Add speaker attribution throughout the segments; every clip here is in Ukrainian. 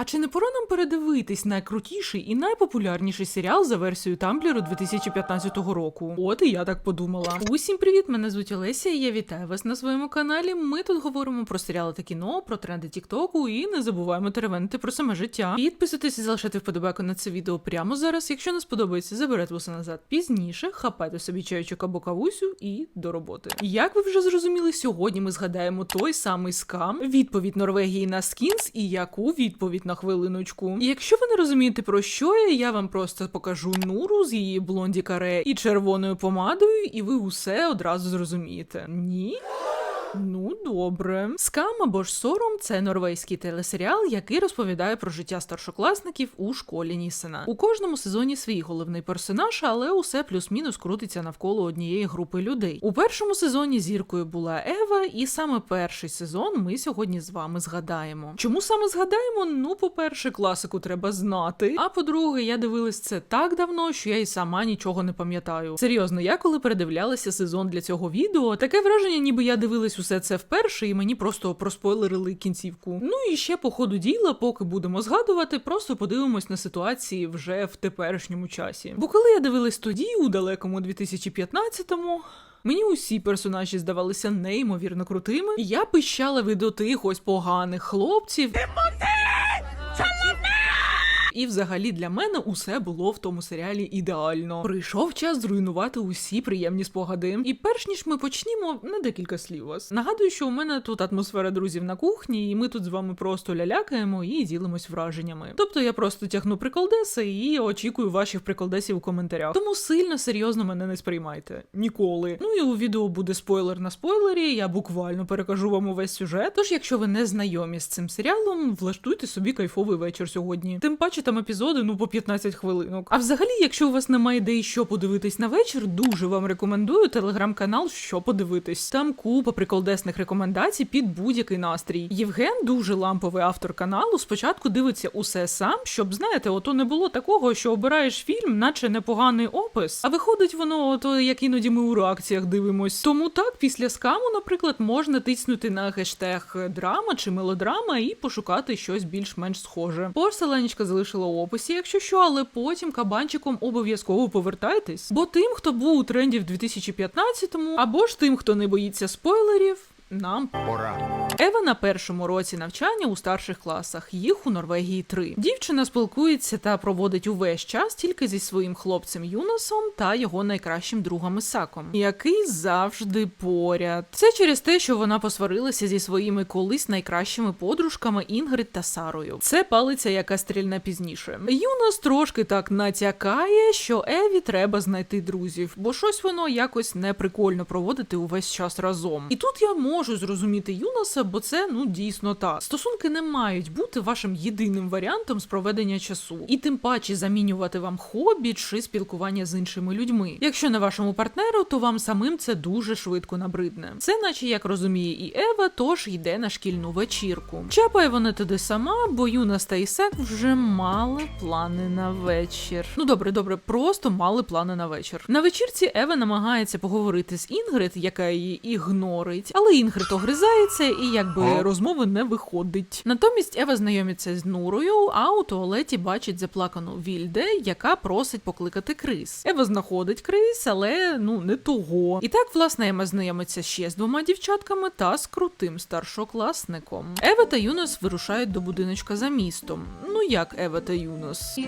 Speaker 1: А чи не пора нам передивитись найкрутіший і найпопулярніший серіал за версією Тамблеру 2015 року? От і я так подумала. Усім привіт! Мене звуть Олеся. і Я вітаю вас на своєму каналі. Ми тут говоримо про серіали та кіно, про тренди Тіктоку і не забуваємо теревенити про саме життя. Підписуйтесь і залишайте вподобайку на це відео прямо зараз. Якщо не сподобається, заберете усе назад пізніше. Хапайте собі чайчик або кавусю і до роботи. Як ви вже зрозуміли, сьогодні ми згадаємо той самий скам, відповідь Норвегії на скінс і яку відповідь на хвилиночку. І якщо ви не розумієте про що я, я вам просто покажу Нуру з її блонді каре і червоною помадою, і ви усе одразу зрозумієте. Ні? Ну, добре. Скам або ж сором це норвезький телесеріал, який розповідає про життя старшокласників у школі Нісена. У кожному сезоні свій головний персонаж, але усе плюс-мінус крутиться навколо однієї групи людей. У першому сезоні зіркою була Ева, і саме перший сезон ми сьогодні з вами згадаємо. Чому саме згадаємо? Ну, по-перше, класику треба знати. А по-друге, я дивилась це так давно, що я і сама нічого не пам'ятаю. Серйозно, я коли передивлялася сезон для цього відео, таке враження, ніби я дивилась усе це вперше, і мені просто проспойлерили кінцівку. Ну і ще по ходу діла, поки будемо згадувати, просто подивимось на ситуації вже в теперішньому часі. Бо коли я дивилась тоді, у далекому 2015-му, Мені усі персонажі здавалися неймовірно крутими. Я пищала від отих ось поганих хлопців. І взагалі для мене усе було в тому серіалі ідеально. Прийшов час зруйнувати усі приємні спогади. І перш ніж ми почнімо, на декілька слів вас. Нагадую, що у мене тут атмосфера друзів на кухні, і ми тут з вами просто лялякаємо і ділимось враженнями. Тобто я просто тягну приколдеси і очікую ваших приколдесів у коментарях. Тому сильно серйозно мене не сприймайте. Ніколи. Ну і у відео буде спойлер на спойлері. Я буквально перекажу вам увесь сюжет. Тож, якщо ви не знайомі з цим серіалом, влаштуйте собі кайфовий вечір сьогодні. Тим паче там епізоди ну по 15 хвилинок. А взагалі, якщо у вас немає ідеї, що подивитись на вечір, дуже вам рекомендую телеграм-канал, що подивитись. Там купа приколдесних рекомендацій під будь-який настрій. Євген дуже ламповий автор каналу. Спочатку дивиться усе сам, щоб знаєте, ото не було такого, що обираєш фільм, наче непоганий опис. А виходить воно, ото як іноді ми у реакціях дивимось. Тому так, після скаму, наприклад, можна тиснути на хештег драма чи мелодрама і пошукати щось більш-менш схоже. Посиланечка залишила у описі, якщо що, але потім кабанчиком обов'язково повертайтесь. Бо тим, хто був у тренді в 2015-му, або ж тим, хто не боїться спойлерів. Нам
Speaker 2: Пора.
Speaker 1: Ева на першому році навчання у старших класах, їх у Норвегії три. Дівчина спілкується та проводить увесь час тільки зі своїм хлопцем Юносом та його найкращим другом Ісаком, який завжди поряд. Це через те, що вона посварилася зі своїми колись найкращими подружками Інгрид та Сарою. Це палиця, яка стрільне пізніше. Юнос трошки так натякає, що Еві треба знайти друзів, бо щось воно якось неприкольно проводити увесь час разом. І тут я можу зрозуміти Юноса, бо це ну дійсно так. Стосунки не мають бути вашим єдиним варіантом з проведення часу, і тим паче замінювати вам хобі чи спілкування з іншими людьми. Якщо не вашому партнеру, то вам самим це дуже швидко набридне. Це, наче як розуміє і Ева, тож йде на шкільну вечірку. Чапає вона туди сама, бо Юнас та Ісак вже мали плани на вечір. Ну добре, добре, просто мали плани на вечір. На вечірці Ева намагається поговорити з Інгрид, яка її ігнорить, але Інгрид огризається і якби розмови не виходить. Натомість Ева знайомиться з Нурою, а у туалеті бачить заплакану Вільде, яка просить покликати Крис. Ева знаходить Крис, але ну не того. І так, власне, Ема знайомиться ще з двома дівчатками та з крутим старшокласником. Ева та Юнос вирушають до будиночка за містом. Ну як Ева та Юнос?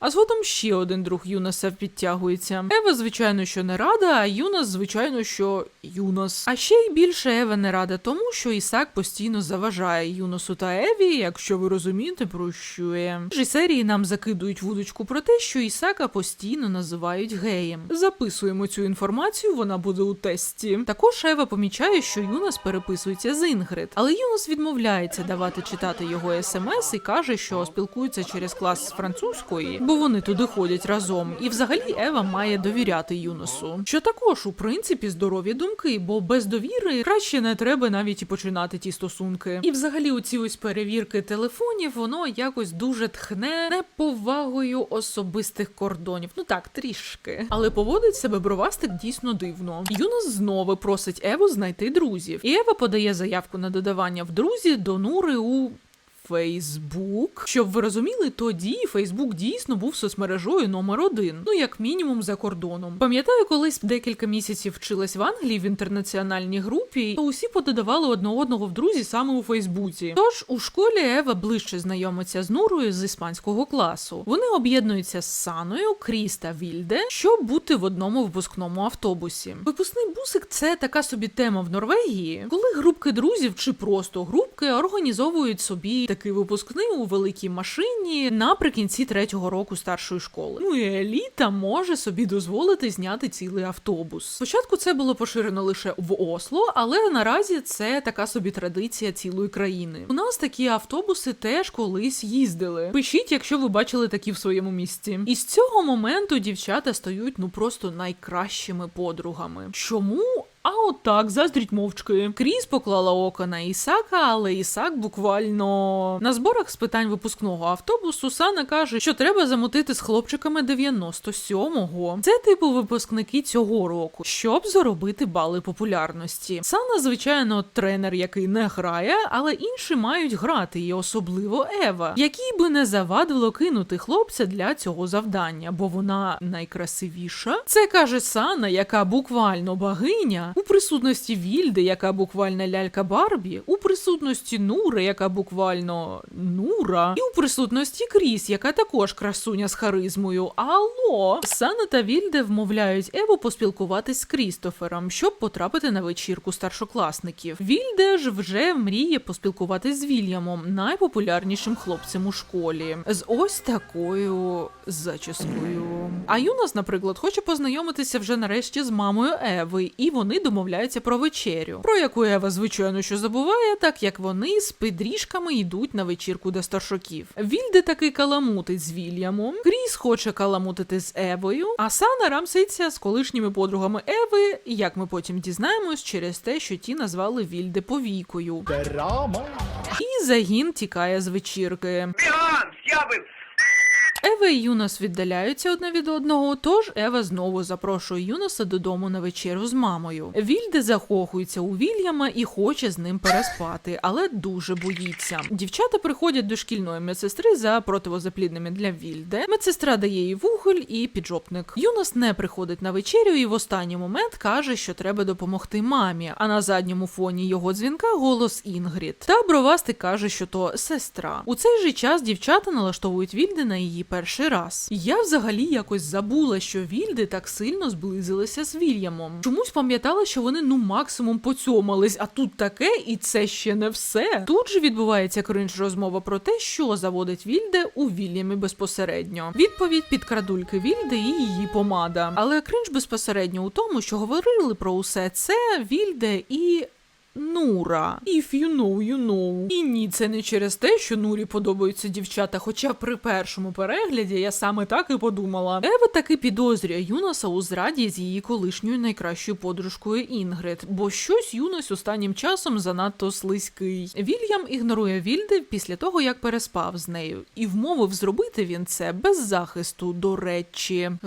Speaker 1: А згодом ще один друг Юноса підтягується. Ева, звичайно, що не рада, а Юнос, звичайно, що Юнос. А ще й більше Ева не рада тому, що Ісак постійно заважає Юносу та Еві, якщо ви розумієте, про що я. Ж серії нам закидують вудочку про те, що Ісака постійно називають геєм. Записуємо цю інформацію, вона буде у тесті. Також Ева помічає, що Юнос переписується з Інгрид, але Юнос відмовляється давати читачам читати його смс і каже, що спілкується через клас з французької, бо вони туди ходять разом. І взагалі Ева має довіряти Юносу. Що також, у принципі, здорові думки, бо без довіри краще не треба навіть і починати ті стосунки. І взагалі, оці ось перевірки телефонів, воно якось дуже тхне неповагою особистих кордонів. Ну так, трішки. Але поводить себе бровастик дійсно дивно. Юнос знову просить Еву знайти друзів. І Ева подає заявку на додавання в друзі до Нури у. Фейсбук, щоб ви розуміли, тоді Фейсбук дійсно був соцмережою номер один, ну як мінімум за кордоном. Пам'ятаю, колись декілька місяців вчилась в Англії в інтернаціональній групі, то усі пододавали одне одного в друзі саме у Фейсбуці. Тож у школі Ева ближче знайомиться з Нурою з іспанського класу. Вони об'єднуються з Саною, Кріс та Вільде, щоб бути в одному випускному автобусі. Випускний бусик це така собі тема в Норвегії, коли групки друзів чи просто групки організовують собі такий випускний у великій машині наприкінці третього року старшої школи. Ну і еліта може собі дозволити зняти цілий автобус. Спочатку це було поширено лише в Осло, але наразі це така собі традиція цілої країни. У нас такі автобуси теж колись їздили. Пишіть, якщо ви бачили такі в своєму місті. І з цього моменту дівчата стають ну просто найкращими подругами. Чому? А отак, заздріть мовчки. Кріс поклала око на Ісака, але Ісак буквально на зборах з питань випускного автобусу Сана каже, що треба замутити з хлопчиками 97-го. Це типу випускники цього року, щоб заробити бали популярності. Сана, звичайно, тренер, який не грає, але інші мають грати, і особливо Ева, якій би не завадило кинути хлопця для цього завдання, бо вона найкрасивіша. Це каже Сана, яка буквально богиня, у присутності Вільди, яка буквально лялька Барбі, у присутності Нури, яка буквально Нура, і у присутності Кріс, яка також красуня з харизмою. Алло, Сана та Вільде вмовляють Еву поспілкуватись з Крістофером, щоб потрапити на вечірку старшокласників. Вільде ж вже мріє поспілкуватись з Вільямом, найпопулярнішим хлопцем у школі, з ось такою зачіскою. А Юнас, наприклад, хоче познайомитися вже нарешті з мамою Еви, і вони домовляються про вечерю, про яку Ева, звичайно, що забуває, так як вони з педріжками йдуть на вечірку до старшаків. Вільде таки каламутить з Вільямом, Кріс хоче каламутити з Евою, а Сана рамситься з колишніми подругами Еви, як ми потім дізнаємось, через те, що ті назвали Вільде повійкою.
Speaker 2: Драма.
Speaker 1: І загін тікає з вечірки.
Speaker 3: З'явив!
Speaker 1: Ева і Юнос віддаляються одне від одного, тож Ева знову запрошує Юноса додому на вечерю з мамою. Вільде захохується у Вільяма і хоче з ним переспати, але дуже боїться. Дівчата приходять до шкільної медсестри за противозаплідними для Вільде. Медсестра дає їй вуголь і піджопник. Юнос не приходить на вечерю і в останній момент каже, що треба допомогти мамі. А на задньому фоні його дзвінка голос Інгрід. Та бровастик каже, що то сестра. У цей же час дівчата налаштовують Вільде на її перший раз. Я взагалі якось забула, що Вільди так сильно зблизилися з Вільямом. Чомусь пам'ятала, що вони ну максимум поцьомались, а тут таке, і це ще не все. Тут же відбувається кринж розмова про те, що заводить Вільде у Вільямі безпосередньо. Відповідь під крадульки Вільди і її помада. Але кринж безпосередньо у тому, що говорили про усе це Вільде і. Нура. If you know, you know. І ні, це не через те, що Нурі подобаються дівчата, хоча при першому перегляді я саме так і подумала. Ева таки підозрює Юноса у зраді з її колишньою найкращою подружкою Інгрид, бо щось Юнос останнім часом занадто слизький. Вільям ігнорує Вільди після того, як переспав з нею, і вмовив зробити він це без захисту, до речі. Е,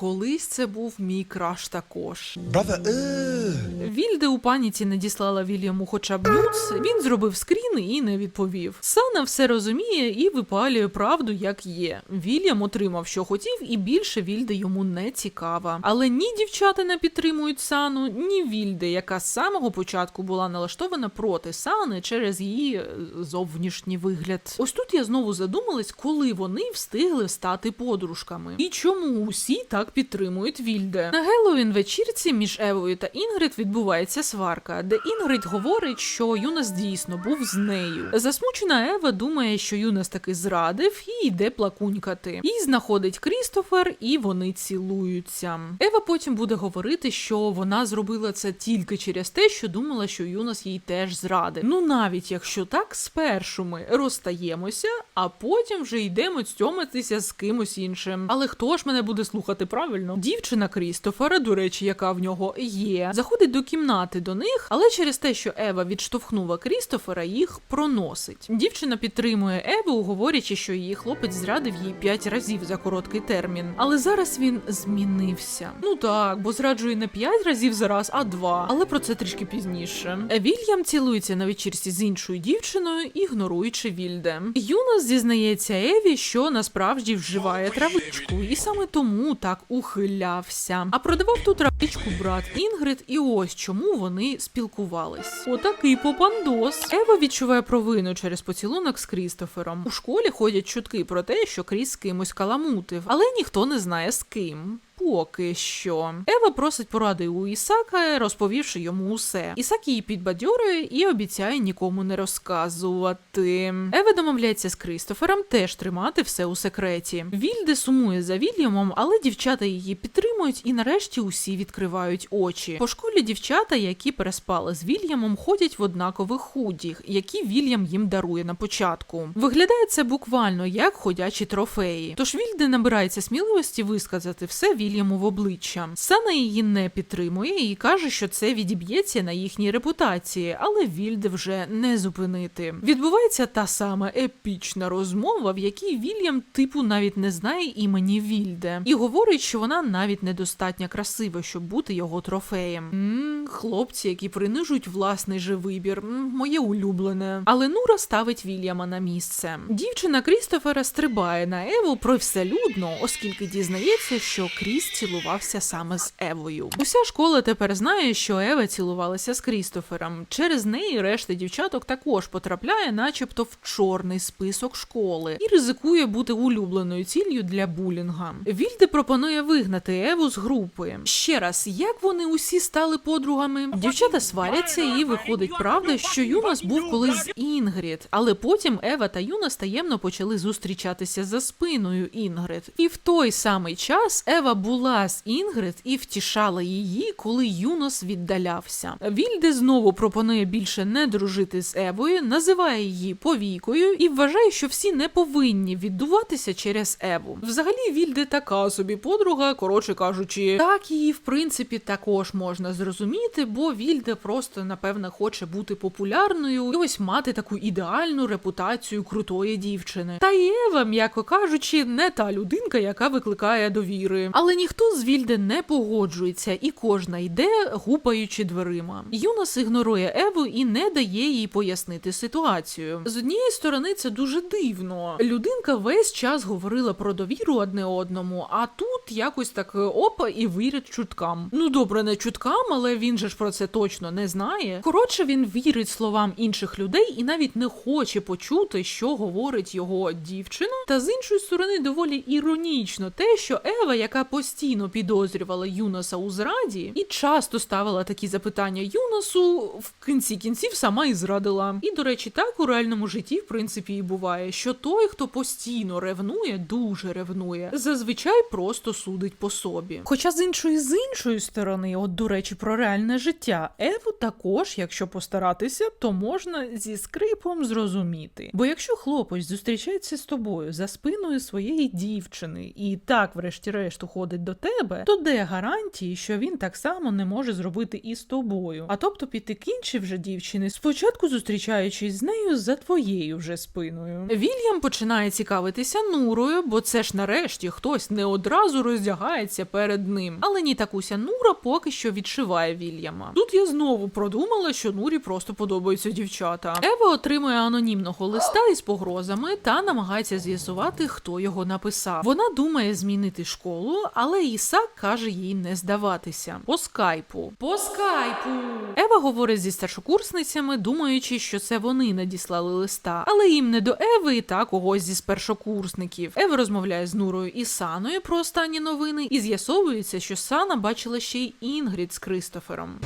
Speaker 1: колись це був мій краш також.
Speaker 2: Brother.
Speaker 1: Вільде у паніці надіслала Вільяму хоча б нюц, він зробив скрін і не відповів. Сана все розуміє і випалює правду, як є. Вільям отримав, що хотів, і більше Вільде йому не цікава. Але ні дівчата не підтримують Сану, ні Вільде, яка з самого початку була налаштована проти Сани через її е, зовнішній вигляд. Ось тут я знову задумалась, коли вони встигли стати подружками. І чому усі так підтримують Вільде. На Геловін вечірці між Евою та Інгрид відбувається сварка, де Інгрид говорить, що Юнас дійсно був з нею. Засмучена Ева думає, що Юнас таки зрадив і йде плакунькати. Їй знаходить Крістофер, і вони цілуються. Ева потім буде говорити, що вона зробила це тільки через те, що думала, що Юнас їй теж зрадив. Ну навіть якщо так, спершу ми розстаємося, а потім вже йдемо цьомитися з кимось іншим. Але хто ж мене буде слухати правильно? Дівчина Крістофера, до речі, яка в нього є, заходить до кімнати до них, але через те, що Ева відштовхнула Крістофера, їх проносить. Дівчина підтримує Еву, говорячи, що її хлопець зрадив їй п'ять разів за короткий термін. Але зараз він змінився. Ну так, бо зраджує не п'ять разів за раз, а два. Але про це трішки пізніше. Вільям цілується на вечірці з іншою дівчиною, ігноруючи Вільде. Юнас зізнається Еві, що насправді вживає травичку, і саме тому так ухилявся. А продавав ту травичку брат Інгрид, і ось чому вони спілкувались. Отакий попандос. Ева відчуває провину через поцілунок з Крістофером. У школі ходять чутки про те, що Кріс з кимось каламутив, але ніхто не знає з ким. Поки що Ева просить поради у Ісака, розповівши йому усе. Ісак її підбадьорює і обіцяє нікому не розказувати. Ева домовляється з Кристофером теж тримати все у секреті. Вільде сумує за Вільямом, але дівчата її підтримують, і нарешті усі відкривають очі. По школі дівчата, які переспали з Вільямом, ходять в однакових худі, які Вільям їм дарує на початку. Виглядає це буквально як ходячі трофеї. Тож Вільде набирається сміливості висказати все Вільяму в обличчя. Сана її не підтримує і каже, що це відіб'ється на їхній репутації, але Вільде вже не зупинити. Відбувається та сама епічна розмова, в якій Вільям типу навіть не знає імені Вільде, і говорить, що вона навіть недостатньо красива, щоб бути його трофеєм. Мм, хлопці, які принижують власний же вибір, М, моє улюблене. Але Нура ставить Вільяма на місце. Дівчина Крістофера стрибає на Еву привселюдно, оскільки дізнається, що Кріс цілувався саме з Евою. Уся школа тепер знає, що Ева цілувалася з Крістофером. Через неї решта дівчаток також потрапляє, начебто, в чорний список школи і ризикує бути улюбленою ціллю для булінга. Вільде пропонує вигнати Еву з групи. Ще раз, як вони усі стали подругами? Дівчата сваряться, і виходить правда, що Юнас був колись з Інгрід, але потім Ева та Юнас таємно почали зустрічатися за спиною Інгрид. І в той самий час Ева була з Інгрид і втішала її, коли Юнос віддалявся. Вільде знову пропонує більше не дружити з Евою, називає її повійкою і вважає, що всі не повинні віддуватися через Еву. Взагалі, Вільде така собі подруга, коротше кажучи, так її в принципі також можна зрозуміти, бо Вільде просто напевно хоче бути популярною і ось мати таку ідеальну репутацію крутої дівчини. Та й Ева, м'яко кажучи, не та людинка, яка викликає довіри. Але ніхто з Вільде не погоджується, і кожна йде, гупаючи дверима. Юнас ігнорує Еву і не дає їй пояснити ситуацію. З однієї сторони, це дуже дивно. Людинка весь час говорила про довіру одне одному, а тут якось так опа і вірить чуткам. Ну добре, не чуткам, але він же ж про це точно не знає. Коротше, він вірить словам інших людей і навіть не хоче почути, що говорить його дівчина. Та з іншої сторони, доволі іронічно те, що Ева, яка постійно підозрювала Юноса у зраді, і часто ставила такі запитання Юносу, в кінці кінців сама і зрадила. І до речі, так у реальному житті, в принципі, і буває, що той, хто постійно ревнує, дуже ревнує, зазвичай просто судить по собі. Хоча з іншої з іншої сторони, от до речі, про реальне життя, Еву також, якщо постаратися, то можна зі скрипом зрозуміти. Бо якщо хлопець зустрічається з тобою за спиною своєї дівчини і так, врешті-решт, уходить до тебе, то де гарантії, що він так само не може зробити і з тобою? А тобто піти к іншій вже дівчини, спочатку зустрічаючись з нею за твоєю вже спиною. Вільям починає цікавитися Нурою, бо це ж нарешті хтось не одразу роздягається перед ним. Але ні такуся Нура поки що відшиває Вільяма. Тут я знову продумала, що Нурі просто подобаються дівчата. Ева отримує анонімного листа із погрозами та намагається з'ясувати, хто його написав. Вона думає змінити школу, але Ісак каже їй не здаватися. По скайпу. По скайпу. Ева говорить зі старшокурсницями, думаючи, що це вони надіслали листа, але їм не до Еви та когось зі першокурсників. Ева розмовляє з Нурою і Саною про останні новини, і з'ясовується, що Сана бачила ще й Інгрід з Кристофером.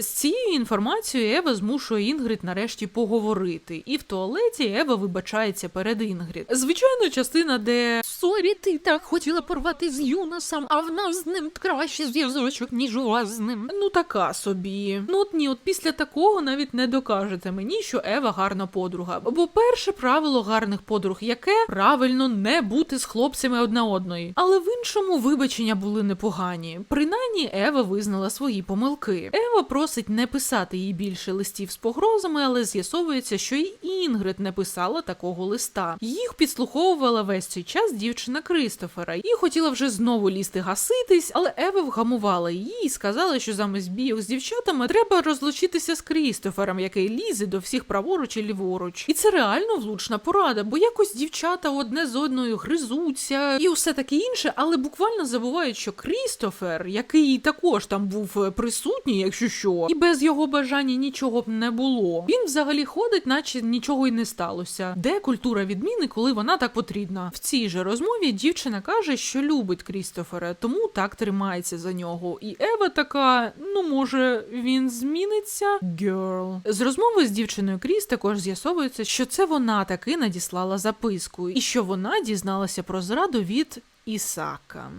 Speaker 1: З цією інформацією Ева змушує Інгрид нарешті поговорити, і в туалеті Ева вибачається перед Інгрид. Звичайно, частина, де
Speaker 3: Сорі, ти так хотіла порвати з Юносом, а в нас з ним краще зв'язочок, ніж у вас з ним.
Speaker 1: Ну, така собі. Ну от ні, от після такого навіть не докажете мені, що Ева гарна подруга. Бо перше правило гарних подруг яке правильно не бути з хлопцями одна одної. Але в іншому вибачення були непогані. Принаймні, Ева визнала свої помилки. Ева просить не писати їй більше листів з погрозами, але з'ясовується, що і Інгрид не писала такого листа. Їх підслуховувала весь цей час дівчина Кристофера і хотіла вже знову лізти гаситись, але Ева вгамувала її і сказала, що замість бійок з дівчатами треба розлучитися з Крістофером, який лізе до всіх праворуч і ліворуч. І це реально влучна порада, бо якось дівчата одне з одною гризуться і усе таке інше, але буквально забувають, що Крістофер, який також там був присутній, якщо що, і без його бажання нічого б не було. Він взагалі ходить, наче нічого й не сталося. Де культура відміни, коли вона так потрібна? В цій же розмові дівчина каже, що любить Крістофера, тому так тримається за нього. І Ева така: ну може він зміниться? Girl. З розмови з дівчиною Кріс також з'ясовується, що це вона таки надіслала записку, і що вона дізналася про зраду від Ісака.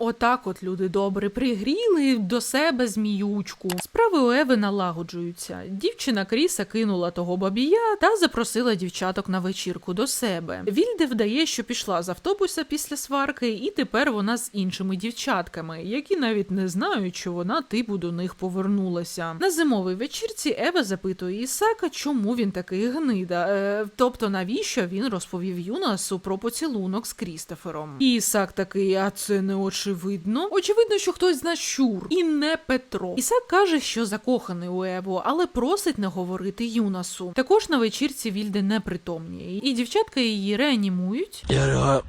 Speaker 1: Отак от люди добре пригріли до себе зміючку. Справи у Еви налагоджуються. Дівчина Кріса кинула того бабія та запросила дівчаток на вечірку до себе. Вільде вдає, що пішла з автобуса після сварки, і тепер вона з іншими дівчатками, які навіть не знають, що вона типу до них повернулася. На зимовій вечірці Ева запитує Ісака, чому він такий гнида. Е, тобто, навіщо він розповів Юнасу про поцілунок з Крістофером. І Ісак такий, а це не очевидно. Очевидно, що хтось з нас щур, і не Петро. Ісак каже, що закоханий у Еву, але просить не говорити Юнасу. Також на вечірці Вільде непритомніє, і дівчатка її реанімують.
Speaker 2: Я.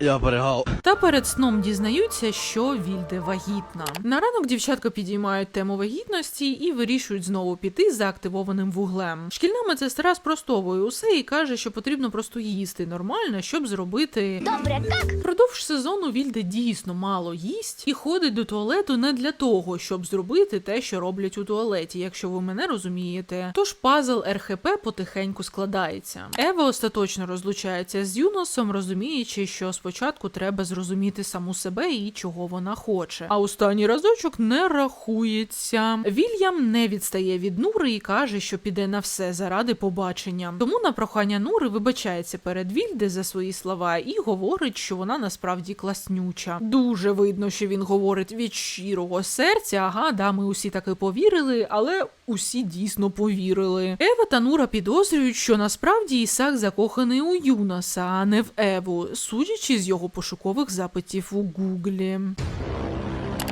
Speaker 2: Я перегав.
Speaker 1: Та перед сном дізнаються, що Вільде вагітна. На ранок дівчатка підіймають тему вагітності і вирішують знову піти за активованим вуглем. Шкільна медсестра спростовує усе і каже, що потрібно просто їсти нормально, щоб зробити.
Speaker 4: Добре, так.
Speaker 1: Впродовж сезону Вільде дійсно мало їсть і ходить до туалету не для того, щоб зробити те, що роблять у туалеті, якщо ви мене розумієте. Тож пазл РХП потихеньку складається. Ева остаточно розлучається з Юносом, розуміючи, що спочатку треба зрозуміти саму себе і чого вона хоче. А останній разочок не рахується. Вільям не відстає від Нури і каже, що піде на все заради побачення. Тому на прохання Нури вибачається перед Вільде за свої слова і говорить, що вона насправді класнюча. Дуже видно, що він говорить від щирого серця. Ага, да, ми усі таки повірили, але усі дійсно повірили. Ева та Нура підозрюють, що насправді Ісак закоханий у Юнаса, а не в Еву, судячи з його пошукових запитів у Гуглі.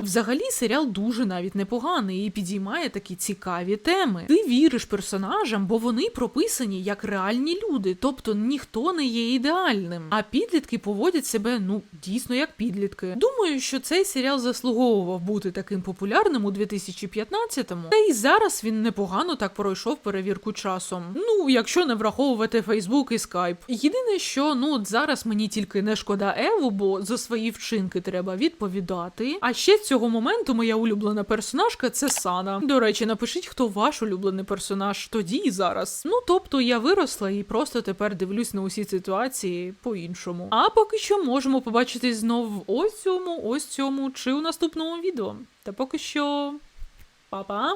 Speaker 1: Взагалі серіал дуже навіть непоганий і підіймає такі цікаві теми. Ти віриш персонажам, бо вони прописані як реальні люди, тобто ніхто не є ідеальним. А підлітки поводять себе ну дійсно як підлітки. Думаю, що цей серіал заслуговував бути таким популярним у 2015-му. Та й зараз він непогано так пройшов перевірку часом. Ну, якщо не враховувати Фейсбук і Скайп. Єдине, що ну от зараз мені тільки не шкода Еву, бо за свої вчинки треба відповідати. А ще з цього моменту моя улюблена персонажка це Сана. До речі, напишіть, хто ваш улюблений персонаж тоді і зараз. Ну тобто я виросла і просто тепер дивлюсь на усі ситуації по-іншому. А поки що можемо побачитись знов в ось цьому, ось цьому чи у наступному відео. Та поки що, па-па!